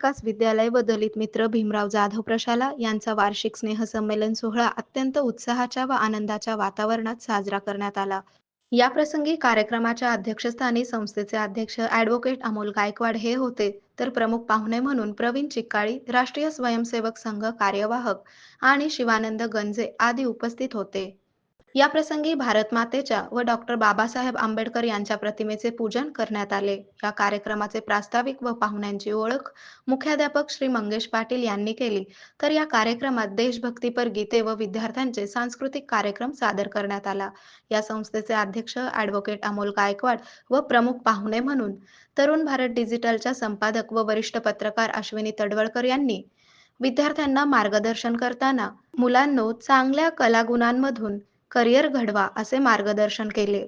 विकास विद्यालय व दलित मित्र भीमराव जाधव प्रशाला यांचा वार्षिक स्नेहसंमेलन सोहळा अत्यंत उत्साहाच्या व आनंदाच्या वातावरणात साजरा करण्यात आला. याप्रसंगी कार्यक्रमाच्या अध्यक्षस्थानी संस्थेचे अध्यक्ष ऍडव्होकेट अमोल गायकवाड हे होते तर प्रमुख पाहुणे म्हणून प्रवीण चिक्काळी, राष्ट्रीय स्वयंसेवक संघ कार्यवाहक आणि शिवानंद गंजे आदी उपस्थित होते. याप्रसंगी भारतमातेच्या व डॉक्टर बाबासाहेब आंबेडकर यांच्या प्रतिमेचे पूजन करण्यात आले. या कार्यक्रमाचे प्रास्ताविक व पाहुण्यांची ओळख मुख्याध्यापक श्री मंगेश पाटील यांनी केली तर या कार्यक्रमात देशभक्तीपर गीते व विद्यार्थ्यांचे सांस्कृतिक कार्यक्रम सादर करण्यात आला. या संस्थेचे अध्यक्ष ॲडव्होकेट अमोल गायकवाड व प्रमुख पाहुणे म्हणून तरुण भारत डिजिटलच्या संपादक व वरिष्ठ पत्रकार अश्विनी तडवळकर यांनी विद्यार्थ्यांना मार्गदर्शन करताना मुलांनो चांगल्या कलागुणांमधून करिअर घडवा असे मार्गदर्शन केले.